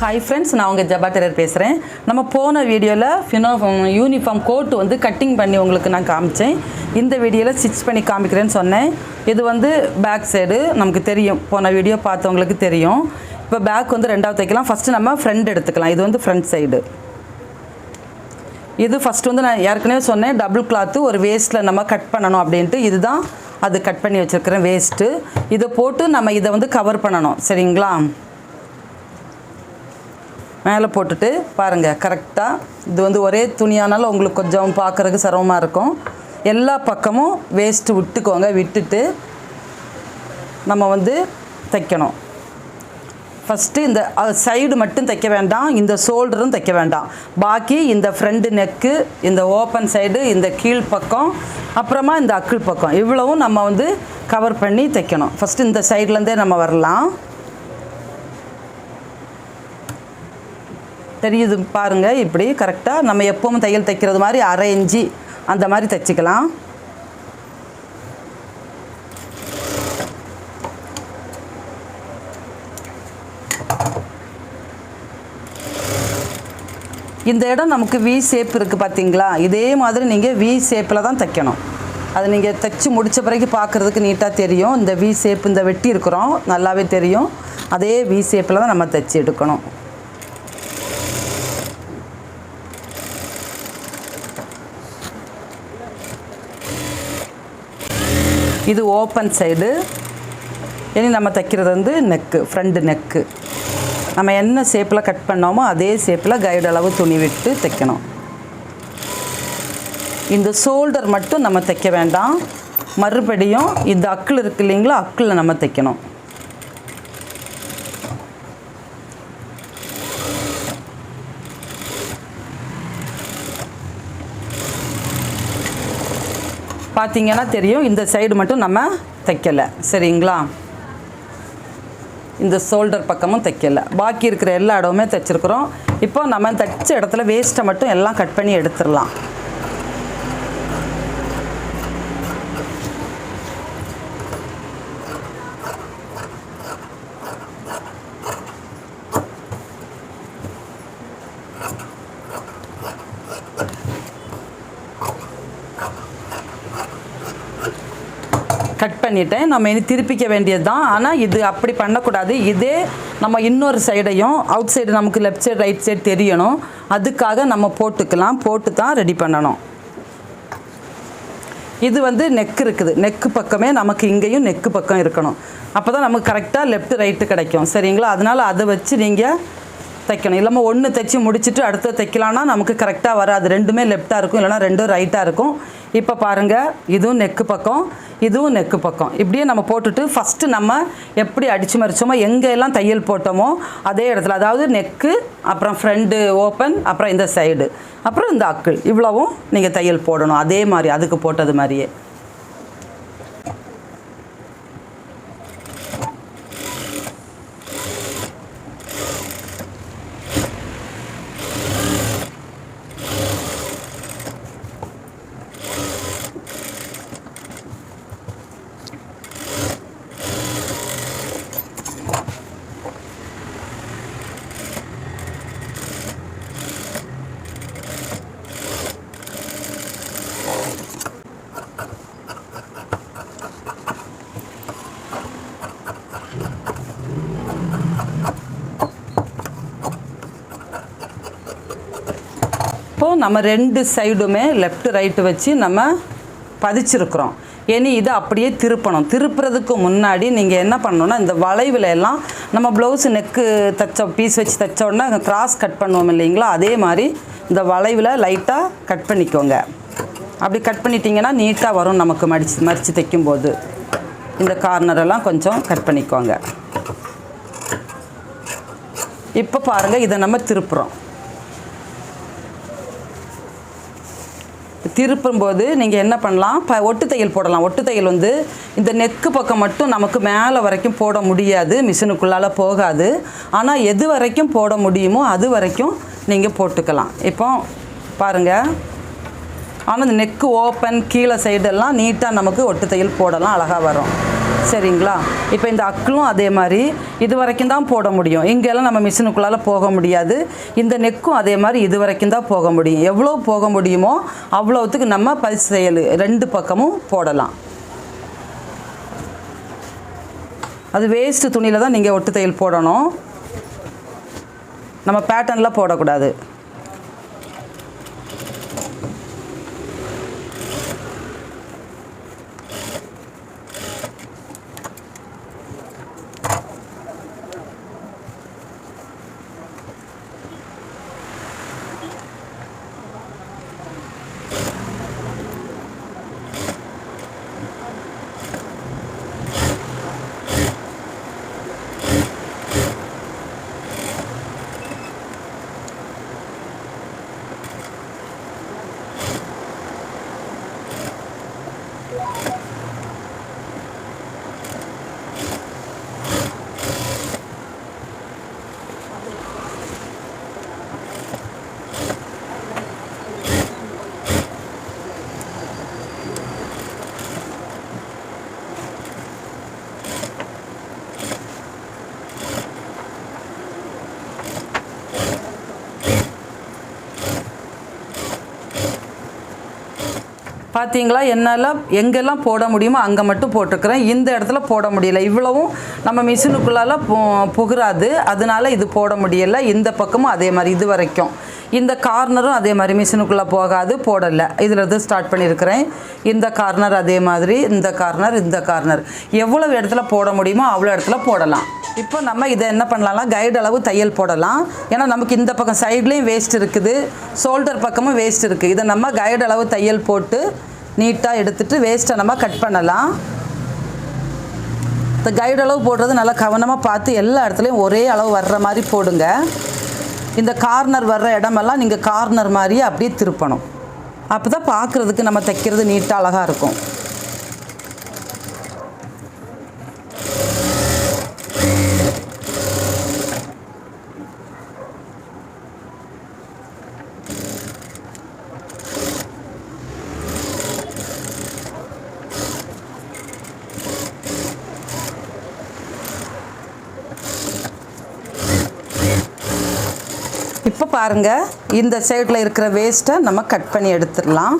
Hi friends நான் உங்கள் ஜபாத்திரர் பேசுகிறேன் நம்ம போன வீடியோவில் ஃபினோ யூனிஃபார்ம் கோட் வந்து கட்டிங் பண்ணி உங்களுக்கு நான் காமிச்சேன். இந்த வீடியோவில் ஸ்டிச் பண்ணி காமிக்கிறேன்னு சொன்னேன். இது வந்து பேக் சைடு நமக்கு தெரியும். போன வீடியோ பார்த்தவங்களுக்கு தெரியும். இப்போ பேக் வந்து ரெண்டாவது தைக்கலாம். ஃபஸ்ட்டு நம்ம ஃப்ரண்ட் எடுத்துக்கலாம். இது வந்து ஃப்ரண்ட் சைடு இது ஃபஸ்ட்டு வந்து நான் ஏற்கனவே சொன்னேன். டபுள் கிளாத்து ஒரு வேஸ்ட்டில் நம்ம கட் பண்ணணும் அப்படின்ட்டு. இதுதான் அது கட் பண்ணி வச்சுருக்கிறேன் வேஸ்ட்டு இதை போட்டு நம்ம இதை வந்து கவர் பண்ணணும். சரிங்களா? மேலே போட்டுட்டு பாருங்கள் கரெக்டாக இது வந்து ஒரே துணியானாலும் உங்களுக்கு கொஞ்சம் பார்க்குறதுக்கு சிரமமாக இருக்கும். எல்லா பக்கமும் வேஸ்ட்டு விட்டுக்கோங்க விட்டுட்டு நம்ம வந்து தைக்கணும். ஃபஸ்ட்டு இந்த சைடு மட்டும் தைக்க வேண்டாம் இந்த ஷோல்டரும் தைக்க வேண்டாம். பாக்கி இந்த ஃப்ரண்ட் நெக்கு இந்த ஓப்பன் சைடு இந்த கீழ் பக்கம் அப்புறமா இந்த அக்கிள் பக்கம். இவ்வளவும் நம்ம வந்து கவர் பண்ணி தைக்கணும். ஃபஸ்ட்டு இந்த சைட்லேருந்தே நம்ம வரலாம். தெரியுது பாருங்கள் இப்படி கரெக்டாக நம்ம எப்பவும் தையல் தைக்கிறது மாதிரி அரை இஞ்சி அந்த மாதிரி தைச்சிக்கலாம். இந்த இடம் நமக்கு வி ஷேப் இருக்குது பார்த்தீங்களா இதே மாதிரி நீங்கள் வி ஷேப்பில் தான் தைக்கணும். அது நீங்கள் தைச்சி முடித்த பிறகு பார்க்குறதுக்கு நீட்டாக தெரியும். இந்த வி ஷேப் இந்த வெட்டி இருக்கிறோம். நல்லாவே தெரியும். அதே வி ஷேப்பில் தான் நம்ம தைச்சி எடுக்கணும். இது ஓப்பன் சைடு இனி நம்ம தைக்கிறது வந்து நெக்கு ஃப்ரண்ட் நெக்கு நம்ம என்ன ஷேப்பில் கட் பண்ணோமோ அதே ஷேப்பில் கைடு அளவு துணி விட்டு தைக்கணும். இந்த ஷோல்டர் மட்டும் நம்ம தைக்க வேண்டாம். மறுபடியும் இந்த அக்கிள் இருக்கு இல்லைங்களா அக்கிளில் நம்ம தைக்கணும். பார்த்தீங்கன்னா தெரியும். இந்த சைடு மட்டும் நம்ம தைக்கலை. சரிங்களா? இந்த ஷோல்டர் பக்கமும் தைக்கலை. பாக்கி இருக்கிற எல்லா இடமுமே தைச்சிருக்கிறோம். இப்போ நம்ம தைச்ச இடத்துல வேஸ்ட்டை மட்டும் எல்லாம் கட் பண்ணி எடுத்துடலாம் கட் பண்ணிட்டேன். நம்ம இனி திருப்பிக்க வேண்டியது தான் ஆனால் இது அப்படி பண்ணக்கூடாது. இதே நம்ம இன்னொரு சைடையும் அவுட் சைடு நமக்கு லெஃப்ட் சைடு ரைட் சைடு தெரியணும். அதுக்காக நம்ம போட்டுக்கலாம். போட்டு தான் ரெடி பண்ணணும். இது வந்து நெக் இருக்குது. நெக்கு பக்கமே நமக்கு இங்கேயும் நெக்கு பக்கம் இருக்கணும். அப்போ தான் நமக்கு கரெக்டாக லெஃப்ட் ரைட்டு கிடைக்கும். சரிங்களா? அதனால் அதை வச்சு நீங்கள் தைக்கணும். இல்லாமல் ஒன்று தைச்சி முடிச்சுட்டு அடுத்து தைக்கலான்னா நமக்கு கரெக்டாக வராது. ரெண்டுமே லெஃப்டாக இருக்கும் இல்லைனா ரெண்டும் ரைட்டாக இருக்கும். இப்போ பாருங்கள் இதுவும் நெக்கு பக்கம் இதுவும் நெக்கு பக்கம். இப்படியே நம்ம போட்டுட்டு ஃபஸ்ட்டு நம்ம எப்படி அடித்து மறிச்சோமோ எங்கெல்லாம் தையல் போட்டோமோ அதே இடத்துல அதாவது நெக்கு அப்புறம் ஃப்ரண்ட்டு ஓப்பன் அப்புறம் இந்த சைடு அப்புறம் இந்த அக்கிள். இவ்வளவும் நீங்கள் தையல் போடணும். அதே மாதிரி அதுக்கு போட்டது மாதிரியே. நம்ம ரெண்டு சைடுமே லெஃப்ட் ரைட்டு வச்சு நம்ம பதிச்சிருக்கிறோம். இனி இதை அப்படியே திருப்பணும். திருப்புறதுக்கு முன்னாடி நீங்கள் என்ன பண்ணணும்னா இந்த வளைவில் எல்லாம் நம்ம ப்ளவுஸ் நெக்கு தைச்ச பீஸ் வச்சு தைச்ச உடனே கிராஸ் கட் பண்ணுவோம் இல்லைங்களா? அதே மாதிரி இந்த வளைவில் லைட்டாக கட் பண்ணிக்கோங்க. அப்படி கட் பண்ணிட்டீங்கன்னா நீட்டாக வரும் நமக்கு மடிச்சு மடித்து தைக்கும்போது. இந்த கார்னரெல்லாம் கொஞ்சம் கட் பண்ணிக்கோங்க. இப்போ பாருங்கள் இதை நம்ம திருப்புறோம். திருப்பும்போது நீங்கள் என்ன பண்ணலாம்? ப ஒட்டு தையல் போடலாம். ஒட்டு தையல் வந்து இந்த நெக்கு பக்கம் மட்டும் நமக்கு மேலே வரைக்கும் போட முடியாது. மிஷினுக்குள்ளால் போகாது. ஆனால் எது வரைக்கும் போட முடியுமோ அது வரைக்கும் நீங்கள் போட்டுக்கலாம். இப்போ பாருங்கள் ஆனால் இந்த நெக்கு ஓப்பன் கீழே சைடெல்லாம் நீட்டாக நமக்கு ஒட்டு தையல் போடலாம். அழகாக வரும். சரிங்களா? இப்போ இந்த அக்களும் அதே மாதிரி இது வரைக்கும் தான் போட முடியும். இங்கெல்லாம் நம்ம மிஷினுக்குள்ளால போக முடியாது. இந்த நெக்கும் அதே மாதிரி இது வரைக்கும் தான் போக முடியும். எவ்வளோ போக முடியுமோ அவ்வளோத்துக்கு நம்ம பரிசு தையல் ரெண்டு பக்கமும் போடலாம். அது வேஸ்ட்டு துணியில் தான் நீங்கள் ஒட்டு தையல் போடணும். நம்ம பேட்டர்னில் போடக்கூடாது. பார்த்தீங்களா என்னால் எங்கெல்லாம் போட முடியுமோ அங்கே மட்டும் போட்டிருக்கிறேன். இந்த இடத்துல போட முடியல. இவ்வளவும் நம்ம மிஷினுக்குள்ளால பு- புகுறாது. அதனால இது போட முடியலை. இந்த பக்கமும் அதே மாதிரி இது வரைக்கும். இந்த கார்னரும் அதே மாதிரி மிஷினுக்குள்ளே போகாது போடலை. இதில் இருந்து ஸ்டார்ட் பண்ணியிருக்கிறேன். இந்த கார்னர் அதே மாதிரி இந்த கார்னர் இந்த கார்னர். எவ்வளவு இடத்துல போட முடியுமோ அவ்வளோ இடத்துல போடலாம். இப்போ நம்ம இதை என்ன பண்ணலாம்னா கைடு அளவு தையல் போடலாம். ஏன்னா நமக்கு இந்த பக்கம் சைட்லேயும் வேஸ்ட் இருக்குது. ஷோல்டர் பக்கமும் வேஸ்ட் இருக்குது இதை நம்ம கைடு அளவு தையல் போட்டு நீட்டாக எடுத்துகிட்டு வேஸ்ட்டை நம்ம கட் பண்ணலாம். இந்த கைடு அளவு போடுறது நல்லா கவனமாக பார்த்து எல்லா இடத்துலையும் ஒரே அளவு வர்ற மாதிரி போடுங்க. இந்த கார்னர் வர்ற இடமெல்லாம் நீங்கள் கார்னர் மாதிரியே அப்படியே திருப்பணும். அப்போ தான் பார்க்குறதுக்கு நம்ம தைக்கிறது நீட்டாக அழகாக இருக்கும் இப்போ பாருங்கள் இந்த சைடில் இருக்கிற வேஸ்ட்டை நம்ம கட் பண்ணி எடுத்துடலாம்.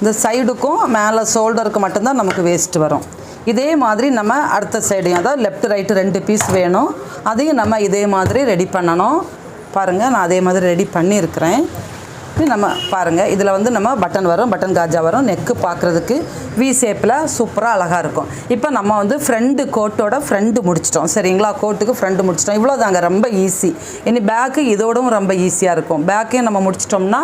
இந்த சைடுக்கும் மேலே ஷோல்டருக்கு மட்டும்தான் நமக்கு வேஸ்ட் வரும். இதே மாதிரி நம்ம அடுத்த சைடையும் அதாவது லெஃப்ட் ரைட்டு ரெண்டு பீஸ் வேணும். அதையும் நம்ம இதே மாதிரி ரெடி பண்ணணும். பாருங்கள் நான் அதே மாதிரி ரெடி பண்ணியிருக்கிறேன். இது நம்ம பாருங்கள் இதில் வந்து நம்ம பட்டன் வரும் பட்டன் காஜா வரும். நெக்கு பார்க்குறதுக்கு வி ஷேப்பில் சூப்பராக அழகாக இருக்கும். இப்போ நம்ம வந்து ஃப்ரெண்டு கோட்டோட ஃப்ரெண்டு முடிச்சிட்டோம். சரிங்களா? கோட்டுக்கு ஃப்ரெண்டு முடிச்சிட்டோம். இவ்வளோ தாங்க ரொம்ப ஈஸி இனி பேக்கு இதோடவும் ரொம்ப ஈஸியாக இருக்கும். பேக்கையும் நம்ம முடிச்சிட்டோம்னா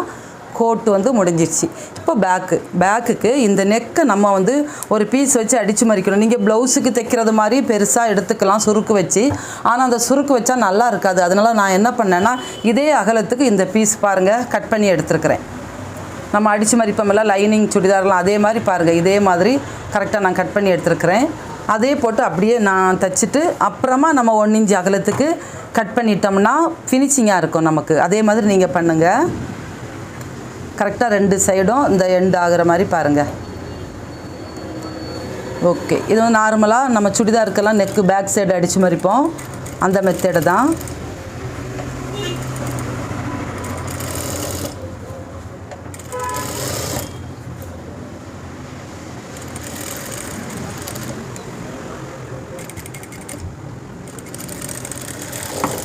கோட்டு வந்து முடிஞ்சிடுச்சு இப்போ பேக்கு பேக்குக்கு இந்த நெக்கை நம்ம வந்து ஒரு பீஸ் வச்சு அடித்து மறிக்கணும். நீங்கள் ப்ளவுஸுக்கு தைக்கிறது மாதிரி பெருசாக எடுத்துக்கலாம் சுருக்கு வச்சு. ஆனால் அந்த சுருக்கு வச்சா நல்லா இருக்காது. அதனால நான் என்ன பண்ணேன்னா இதே அகலத்துக்கு இந்த பீஸ் பாருங்கள் கட் பண்ணி எடுத்துருக்கிறேன். நம்ம அடித்து மறிப்போம்ல லைனிங் சுடிதார்லாம் அதே மாதிரி பாருங்கள் இதே மாதிரி கரெக்டாக நான் கட் பண்ணி எடுத்துருக்கிறேன். அதே போட்டு அப்படியே நான் தைச்சிட்டு அப்புறமா நம்ம ஒன் இன்ச்சு அகலத்துக்கு கட் பண்ணிட்டோம்னா ஃபினிஷிங்காக இருக்கும் நமக்கு. அதே மாதிரி நீங்கள் பண்ணுங்கள் கரெக்டாக ரெண்டு சைடும் இந்த எண்டு ஆகிற மாதிரி பாருங்கள் ஓகே இது வந்து நார்மலாக நம்ம சுடிதாருக்கெல்லாம் நெக்கு பேக் சைடு அடித்து மறிப்போம் அந்த மெத்தேடு தான்.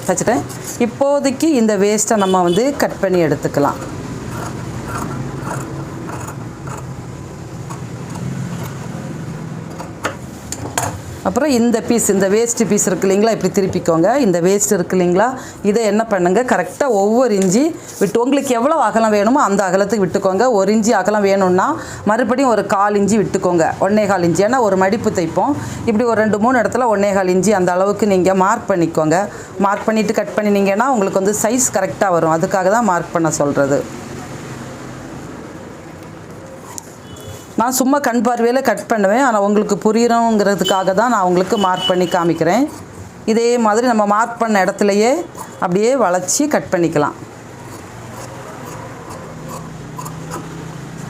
வச்சுட்டேன். இப்போதைக்கு இந்த வேஸ்ட்டை நம்ம வந்து கட் பண்ணி எடுத்துக்கலாம். அப்புறம் இந்த பீஸ் இந்த வேஸ்ட் பீஸ் இருக்கு இல்லைங்களா? இப்படி திருப்பிக்கோங்க. இந்த வேஸ்ட் இருக்கு இல்லைங்களா? இதை என்ன பண்ணுங்கள் கரெக்டாக ஒவ்வொரு இஞ்சி விட்டு உங்களுக்கு எவ்வளோ அகலம் வேணுமோ அந்த அகலத்துக்கு விட்டுக்கோங்க. ஒரு இஞ்சி அகலம் வேணும்னா மறுபடியும் ஒரு கால் இஞ்சி விட்டுக்கோங்க. ஒன்னே கால் இஞ்சி. ஏன்னா ஒரு மடிப்பு தைப்போம். இப்படி ஒரு ரெண்டு மூணு இடத்துல ஒன்னே கால் இஞ்சி அந்த அளவுக்கு நீங்கள் மார்க் பண்ணிக்கோங்க. மார்க் பண்ணிவிட்டு கட் பண்ணினீங்கன்னா உங்களுக்கு வந்து சைஸ் கரெக்டாக வரும். அதுக்காக தான் மார்க் பண்ண சொல்கிறது நான் சும்மா கண் பார்வையில் கட் பண்ணுவேன். ஆனால் உங்களுக்கு புரியணுங்கிறதுக்காக தான் நான் உங்களுக்கு மார்க் பண்ணி காமிக்கிறேன். இதே மாதிரி நம்ம மார்க் பண்ண இடத்துலையே அப்படியே வளைச்சி கட் பண்ணிக்கலாம்.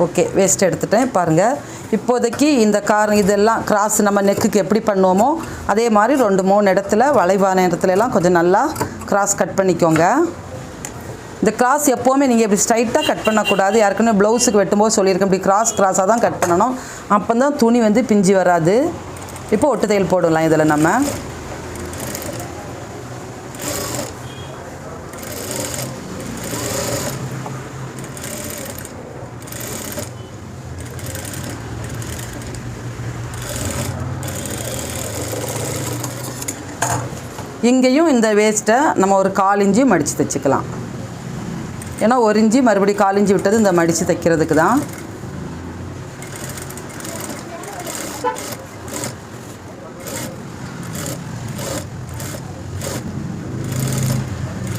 ஓகே வேஸ்ட் எடுத்துட்டேன். பாருங்கள் இப்போதைக்கு இந்த கார் இதெல்லாம் கிராஸ் நம்ம நெக்குக்கு எப்படி பண்ணுவோமோ அதே மாதிரி ரெண்டு மூணு இடத்துல வளைவான இடத்துலலாம் கொஞ்சம் நல்லா கிராஸ் கட் பண்ணிக்கோங்க. இந்த கிராஸ் எப்போவுமே நீங்கள் இப்படி ஸ்ட்ரைட்டாக கட் பண்ணக்கூடாது. யாருக்குன்னு ப்ளவுஸுக்கு வெட்டும்போது சொல்லியிருக்கேன். இப்படி கிராஸ் கிராஸாக தான் கட் பண்ணணும். அப்போ தான் துணி வந்து பிஞ்சு வராது. இப்போ ஒட்டு தையல் போடலாம் இதில் நம்ம. இங்கேயும் இந்த வேஸ்ட்டை நம்ம ஒரு கால் இஞ்சி மடித்து தைச்சிக்கலாம். ஏன்னா ஒரு இஞ்சி மறுபடியும் காலிஞ்சி விட்டது இந்த மடித்து தைக்கிறதுக்கு தான்.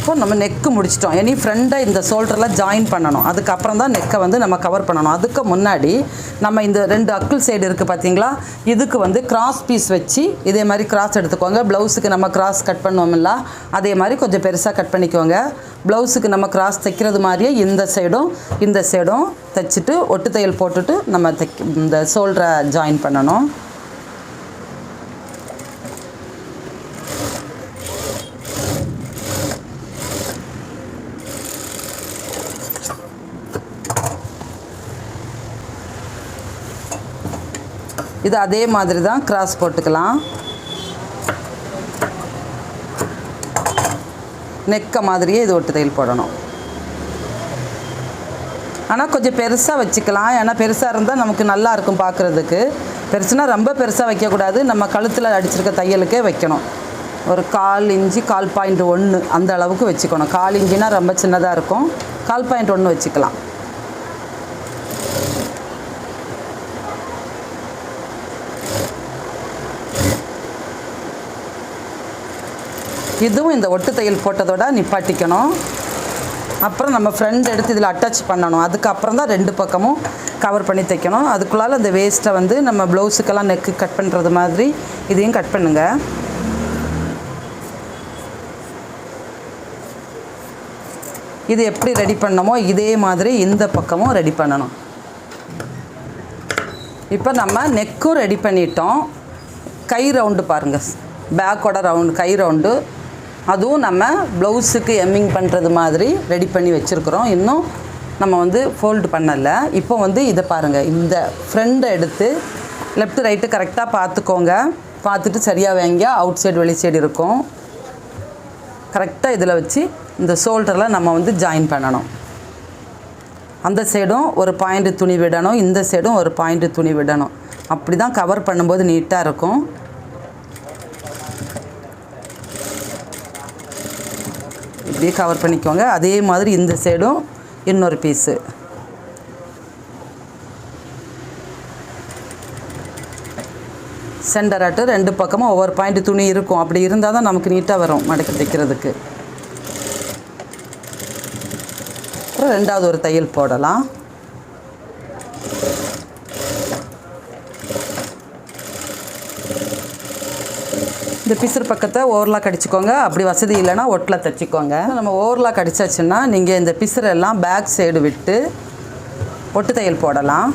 இப்போ நம்ம நெக்கு முடிச்சிட்டோம். இனி ஃப்ரெண்டை இந்த ஷோல்டரில் ஜாயின் பண்ணணும். அதுக்கப்புறம் தான் நெக்கை வந்து நம்ம கவர் பண்ணணும். அதுக்கு முன்னாடி நம்ம இந்த ரெண்டு அக்குள் சைடு இருக்குது பார்த்தீங்களா இதுக்கு வந்து கிராஸ் பீஸ் வச்சு இதே மாதிரி கிராஸ் எடுத்துக்கோங்க. ப்ளவுஸுக்கு நம்ம கிராஸ் கட் பண்ணுவோம்ல அதே மாதிரி கொஞ்சம் பெருசாக கட் பண்ணிக்கோங்க. ப்ளவுஸுக்கு நம்ம கிராஸ் தைக்கிறது மாதிரியே இந்த சைடும் இந்த சைடும் தைச்சிட்டு ஒட்டு தையல் போட்டுட்டு நம்ம தைக்க இந்த ஷோல்டரை ஜாயின் பண்ணணும். இது அதே மாதிரி தான் கிராஸ் போட்டுக்கலாம். நெக்க மாதிரியே இது ஒட்டு தையல் போடணும். ஆனால் கொஞ்சம் பெருசாக வச்சுக்கலாம். ஏன்னா பெருசாக இருந்தால் நமக்கு நல்லா இருக்கும் பார்க்குறதுக்கு பெருசுனா ரொம்ப பெருசாக வைக்கக்கூடாது. நம்ம கழுத்தில் அடிச்சிருக்க தையலுக்கே வைக்கணும். ஒரு கால் இஞ்சி கால் பாயிண்ட் ஒன்று அந்த அளவுக்கு வச்சுக்கணும். கால் இஞ்சினா ரொம்ப சின்னதாக இருக்கும். கால் பாயிண்ட் ஒன்று வச்சுக்கலாம். இதுவும் இந்த ஒட்டு தையல் போட்டதோட நிப்பாட்டிக்கணும். அப்புறம் நம்ம ஃப்ரண்ட் எடுத்து இதில் அட்டாச் பண்ணணும். அதுக்கப்புறம் தான் ரெண்டு பக்கமும் கவர் பண்ணி தைக்கணும். அதுக்குள்ளால அந்த வேஸ்ட்டை வந்து நம்ம ப்ளவுஸுக்கெல்லாம் நெக்கு கட் பண்ணுறது மாதிரி இதையும் கட் பண்ணுங்கள் இது எப்படி ரெடி பண்ணமோ இதே மாதிரி இந்த பக்கமும் ரெடி பண்ணணும். இப்போ நம்ம நெக்கும் ரெடி பண்ணிட்டோம். கை ரவுண்டு பாருங்கள் பேக்கோட ரவுண்டு கை ரவுண்டு அதுவும் நம்ம ப்ளவுஸுக்கு எம்மிங் பண்ணுறது மாதிரி ரெடி பண்ணி வச்சுருக்குறோம். இன்னும் நம்ம வந்து ஃபோல்டு பண்ணலை. இப்போ வந்து இதை பாருங்கள் இந்த ஃப்ரெண்டை எடுத்து லெஃப்ட் ரைட்டு கரெக்டாக பார்த்துக்கோங்க. பார்த்துட்டு சரியாக வைங்க அவுட் சைடு வெளி சைடு இருக்கும். கரெக்டாக இதில் வச்சு இந்த ஷோல்டரில் நம்ம வந்து ஜாயின் பண்ணணும். அந்த சைடும் ஒரு பாயிண்ட் துணி விடணும். இந்த சைடும் ஒரு பாயிண்ட் துணி விடணும். அப்படி தான் கவர் பண்ணும்போது நீட்டாக இருக்கும். இப்படியே கவர் பண்ணிக்கோங்க. அதே மாதிரி இந்த சைடும் இன்னொரு பீஸு சென்டராட்டு ரெண்டு பக்கமும் ஒவ்வொரு பாயிண்ட் துணி இருக்கும். அப்படி இருந்தால் தான் நமக்கு நீட்டாக வரும் மடக்கி தைக்கிறதுக்கு. அப்புறம் ரெண்டாவது ஒரு தையல் போடலாம். இந்த பிசுறு பக்கத்தை ஓவர்லாக் அடிச்சுக்கோங்க. அப்படி வசதி இல்லைன்னா ஒட்டில் தைச்சிக்கோங்க. நம்ம ஓவர்லாக் அடித்தாச்சுன்னா நீங்கள் இந்த பிசுறெல்லாம் பேக் சைடு விட்டு ஒட்டு தையல் போடலாம்.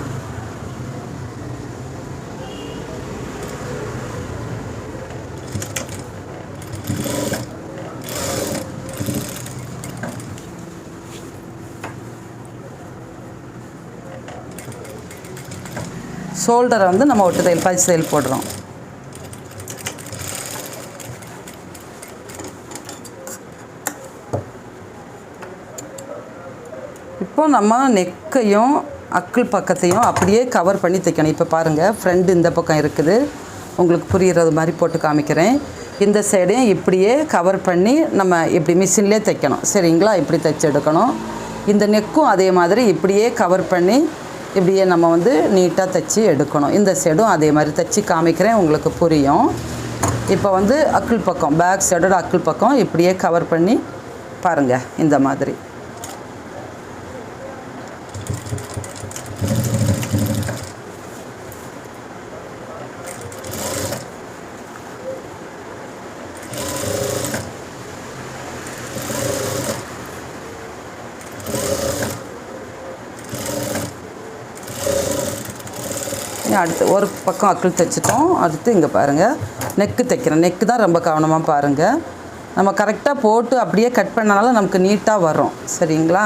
ஷோல்டரை வந்து நம்ம ஒட்டு தையல் பயிற்சி தையல் போடுறோம். இப்போ நம்ம நெக்கையும் அக்கிள் பக்கத்தையும் அப்படியே கவர் பண்ணி தைக்கணும். இப்போ பாருங்கள் ஃப்ரெண்டு இந்த பக்கம் இருக்குது. உங்களுக்கு புரிகிறது மாதிரி போட்டு காமிக்கிறேன். இந்த சைடையும் இப்படியே கவர் பண்ணி நம்ம இப்படி மிஷின்லேயே தைக்கணும். சரிங்களா? இப்படி தைச்சி எடுக்கணும். இந்த நெக்கும் அதே மாதிரி இப்படியே கவர் பண்ணி இப்படியே நம்ம வந்து நீட்டாக தைச்சி எடுக்கணும். இந்த சைடும் அதே மாதிரி தைச்சி காமிக்கிறேன். உங்களுக்கு புரியும். இப்போ வந்து அக்கிள் பக்கம் பேக் சைடோட அக்கிள் பக்கம் இப்படியே கவர் பண்ணி பாருங்கள் இந்த மாதிரி. அடுத்து ஒரு பக்கம் அக்கள் தைச்சிட்டோம். அடுத்து இங்கே பாருங்கள் நெக்கு தைக்கிறேன். நெக்கு தான் ரொம்ப கவனமாக பாருங்கள் நம்ம கரெக்டாக போட்டு அப்படியே கட் பண்ணனால நமக்கு நீட்டாக வரும். சரிங்களா?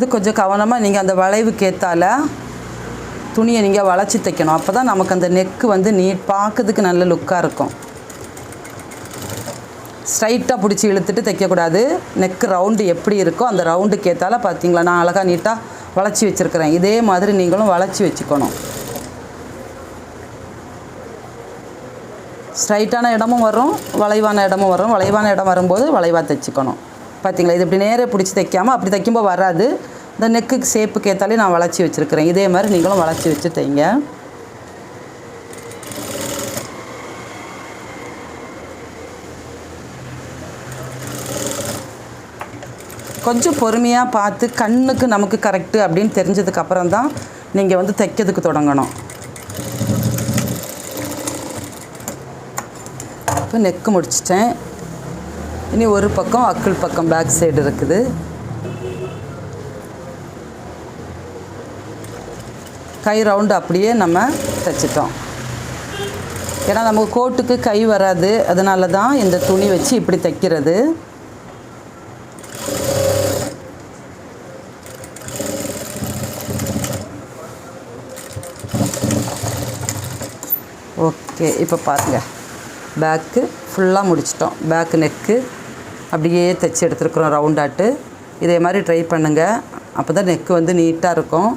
இது கொஞ்சம் கவனமாக நீங்கள் அந்த வளைவுக்கு ஏற்றால துணியை நீங்கள் வளைச்சி தைக்கணும். அப்போ தான் நமக்கு அந்த நெக்கு வந்து நீட் பார்க்கறதுக்கு நல்ல லுக்காக இருக்கும். ஸ்ட்ரைட்டாக பிடிச்சி இழுத்துட்டு தைக்கக்கூடாது. நெக்கு ரவுண்டு எப்படி இருக்கோ அந்த ரவுண்டுக்கு ஏற்றால பார்த்தீங்களா நான் அழகாக நீட்டாக வளைச்சி வச்சுருக்கிறேன். இதே மாதிரி நீங்களும் வளைச்சி வச்சுக்கணும். ஸ்ட்ரைட்டான இடமும் வரும் வளைவான இடமும் வரும். வளைவான இடம் வரும்போது வளைவாக தைச்சிக்கணும். பார்த்தீங்களா இது இப்படி நேரே பிடிச்சி தைக்காமல் அப்படி தைக்கும்போது வராது. இந்த நெக்குக்கு ஷேப்புக்கு ஏற்றாலே நான் வளர்ச்சி வச்சுருக்கிறேன். இதே மாதிரி நீங்களும் வளர்ச்சி வச்சு தைங்க. கொஞ்சம் பொறுமையாக பார்த்து கண்ணுக்கு நமக்கு கரெக்டு அப்படின்னு தெரிஞ்சதுக்கப்புறம் தான் நீங்கள் வந்து தைக்கிறதுக்கு தொடங்கணும். இப்போ நெக்கு முடிச்சிட்டேன். இனி ஒரு பக்கம் அக்குள் பக்கம் பேக் சைடு இருக்குது. கை ரவுண்டு அப்படியே நம்ம தைச்சிட்டோம். ஏன்னா நமக்கு கோட்டுக்கு கை வராது. அதனால தான் இந்த துணி வச்சு இப்படி தைக்கிறது. ஓகே இப்போ பாருங்கள் பேக்கு ஃபுல்லாக முடிச்சிட்டோம். பேக்கு நெக்கு அப்படியே தைச்சி எடுத்துருக்குறோம் ரவுண்டாட்டு இதே மாதிரி ட்ரை பண்ணுங்கள் அப்போ தான் நெக்கு வந்து நீட்டாக இருக்கும்.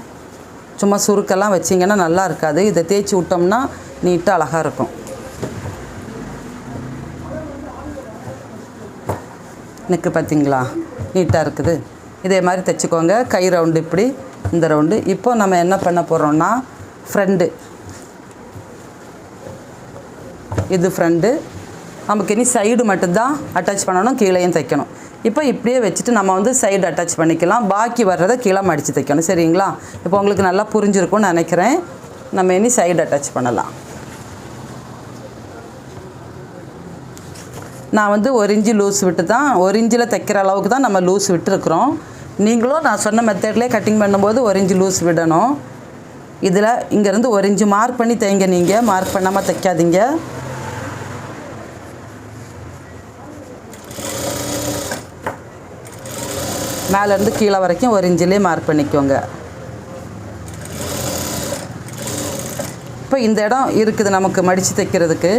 சும்மா சுருக்கெல்லாம் வச்சிங்கன்னா நல்லா இருக்காது. இதை தேய்ச்சி விட்டோம்னா நீட்டாக அழகாக இருக்கும். நெக்கு பார்த்திங்களா? நீட்டாக இருக்குது. இதே மாதிரி தைச்சிக்கோங்க. கை ரவுண்டு இப்படி இந்த ரவுண்டு இப்போ நம்ம என்ன பண்ண போகிறோம்னா ஃப்ரெண்டு இது ஃப்ரெண்டு நமக்கு இனி சைடு மட்டும்தான் அட்டாச் பண்ணணும் கீழேயும் தைக்கணும். இப்போ இப்படியே வச்சுட்டு நம்ம வந்து சைடு அட்டாச் பண்ணிக்கலாம். பாக்கி வர்றதை கீழே மடித்து தைக்கணும் சரிங்களா? இப்போ உங்களுக்கு நல்லா புரிஞ்சிருக்கும்னு நினைக்கிறேன். நம்ம இனி சைடு அட்டாச் பண்ணலாம். நான் வந்து ஒரு இஞ்சி லூஸ் விட்டு தான் ஒரு இன்ச்சில் தைக்கிற அளவுக்கு தான் நம்ம லூஸ் விட்டுருக்குறோம். நீங்களும் நான் சொன்ன மெத்தட்லேயே கட்டிங் பண்ணும்போது ஒரு இஞ்சி லூஸ் விடணும். இதில் இங்கேருந்து ஒரு இஞ்சி மார்க் பண்ணி தைங்க நீங்கள் மார்க் பண்ணாமல் தைக்காதீங்க. மேலேருந்து கீழே வரைக்கும் ஒரு இன்ச்சிலே மார்க் பண்ணிக்கோங்க. இப்போ இந்த இடம் இருக்குது நமக்கு மடித்து தைக்கிறதுக்கு.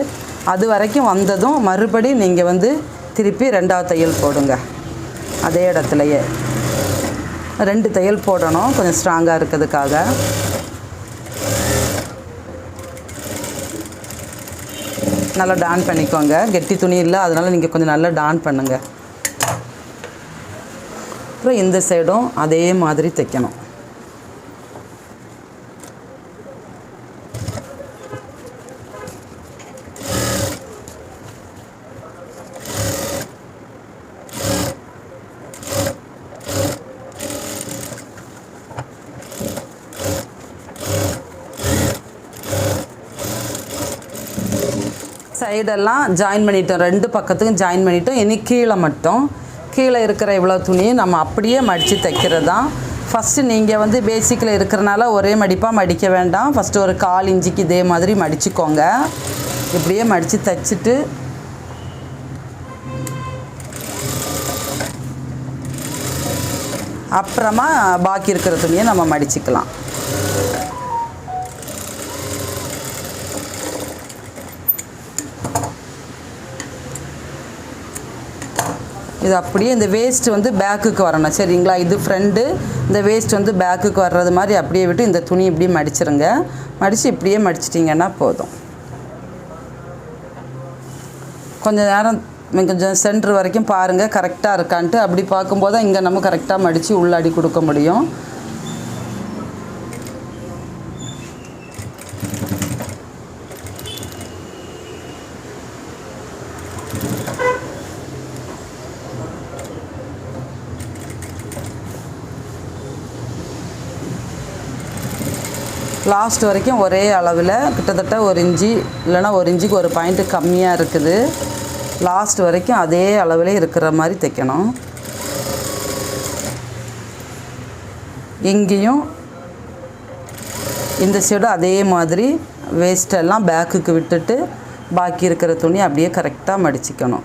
அது வரைக்கும் வந்ததும் மறுபடி நீங்கள் வந்து திருப்பி ரெண்டாவது தையல் போடுங்க. அதே இடத்துலையே. ரெண்டு தையல் போடணும் கொஞ்சம் ஸ்ட்ராங்காக இருக்கிறதுக்காக. நல்லா டான் பண்ணிக்கோங்க. கெட்டி துணி இல்லை அதனால் நீங்கள் கொஞ்சம் நல்லா டான் பண்ணுங்கள் அப்புறம் இந்த சைடும் அதே மாதிரி தைக்கணும். சைடெல்லாம் ஜாயின் பண்ணிட்டோம். ரெண்டு பக்கத்துக்கும் ஜாயின் பண்ணிட்டோம். இனி கீழே மட்டும் கீழே இருக்கிற இவ்வளோ துணியை நம்ம அப்படியே மடித்து தைக்கிறது தான் ஃபஸ்ட்டு நீங்கள் வந்து பேசிக்கில் இருக்கிறனால ஒரே மடிப்பாக மடிக்க வேண்டாம். ஃபஸ்ட்டு ஒரு கால் இஞ்சிக்கு இதே மாதிரி மடிச்சுக்கோங்க. இப்படியே மடித்து தைச்சிட்டு அப்புறமா பாக்கி இருக்கிற துணியை நம்ம மடிச்சுக்கலாம். இது அப்படியே இந்த வேஸ்ட் வந்து பேக்குக்கு வரணும். சரிங்களா? இது ஃப்ரண்ட்டு இந்த வேஸ்ட் வந்து பேக்குக்கு வர்றது மாதிரி அப்படியே விட்டு இந்த துணி இப்படியே மடிச்சிருங்க. மடித்து இப்படியே மடிச்சிட்டிங்கன்னா போதும். கொஞ்சம் நேரம் கொஞ்சம் சென்டர் வரைக்கும் பாருங்கள் கரெக்டாக இருக்கான்ட்டு. அப்படி பார்க்கும்போது தான் இங்கே நம்ம கரெக்டாக மடித்து உள்ளாடி கொடுக்க முடியும். லாஸ்ட் வரைக்கும் ஒரே அளவில் கிட்டத்தட்ட ஒரு இஞ்சி இல்லைன்னா ஒரு இஞ்சிக்கு ஒரு பாயிண்ட்டு கம்மியாக இருக்குது. லாஸ்ட் வரைக்கும் அதே அளவில் இருக்கிற மாதிரி தைக்கணும். இங்கேயும் இந்த சைடும் அதே மாதிரி வேஸ்டெல்லாம் பேக்குக்கு விட்டுட்டு பாக்கி இருக்கிற துணி அப்படியே கரெக்டாக மடிச்சுக்கணும்.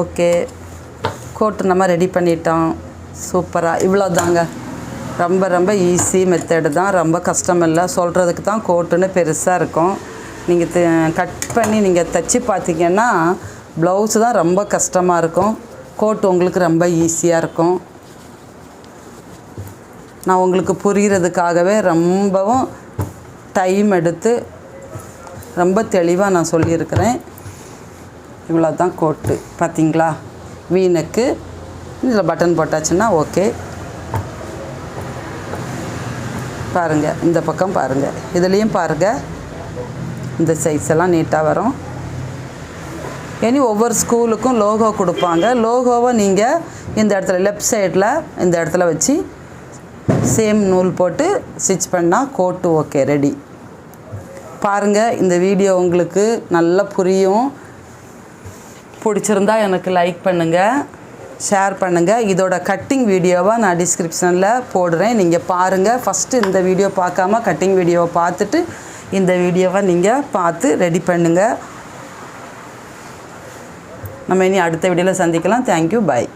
ஓகே. கோட்டு நம்ம ரெடி பண்ணிட்டோம். சூப்பராக இவ்வளோ தாங்க ரொம்ப ரொம்ப ஈஸி மெத்தடு தான். ரொம்ப கஷ்டம் இல்லை. சொல்கிறதுக்கு தான் கோட்டுன்னு பெருசாக இருக்கும். நீங்கள் கட் பண்ணி நீங்கள் தைச்சி பார்த்தீங்கன்னா ப்ளவுஸு தான் ரொம்ப கஷ்டமாக இருக்கும். கோட் உங்களுக்கு ரொம்ப ஈஸியாக இருக்கும். நான் உங்களுக்கு புரிகிறதுக்காகவே ரொம்பவும் டைம் எடுத்து ரொம்ப தெளிவாக நான் சொல்லியிருக்கிறேன். இவ்வளோ தான் கோட்டு. பார்த்தீங்களா வீனுக்கு இதில் பட்டன் போட்டாச்சுன்னா ஓகே பாருங்கள் இந்த பக்கம் பாருங்கள் இதுலேயும் பாருங்கள் இந்த சைஸ் எல்லாம் நீட்டாக வரும். இனி ஒவ்வொரு ஸ்கூலுக்கும் லோகோ கொடுப்பாங்க. லோகோவை நீங்கள் இந்த இடத்துல லெஃப்ட் சைடில் இந்த இடத்துல வச்சு சேம் நூல் போட்டு ஸ்டிச் பண்ணால் கோட்டு ஓகே ரெடி பாருங்கள் இந்த வீடியோ உங்களுக்கு நல்லா புரியும். பிடிச்சிருந்தா எனக்கு லைக் பண்ணுங்கள் ஷேர் பண்ணுங்கள் இதோட கட்டிங் வீடியோவை நான் டிஸ்கிரிப்ஷனில் போடுறேன். நீங்கள் பாருங்கள் ஃபஸ்ட்டு இந்த வீடியோ பார்க்காம கட்டிங் வீடியோவை பார்த்துட்டு இந்த வீடியோவை நீங்கள் பார்த்து ரெடி பண்ணுங்கள் நம்ம இனி அடுத்த வீடியோவில் சந்திக்கலாம். Thank you bye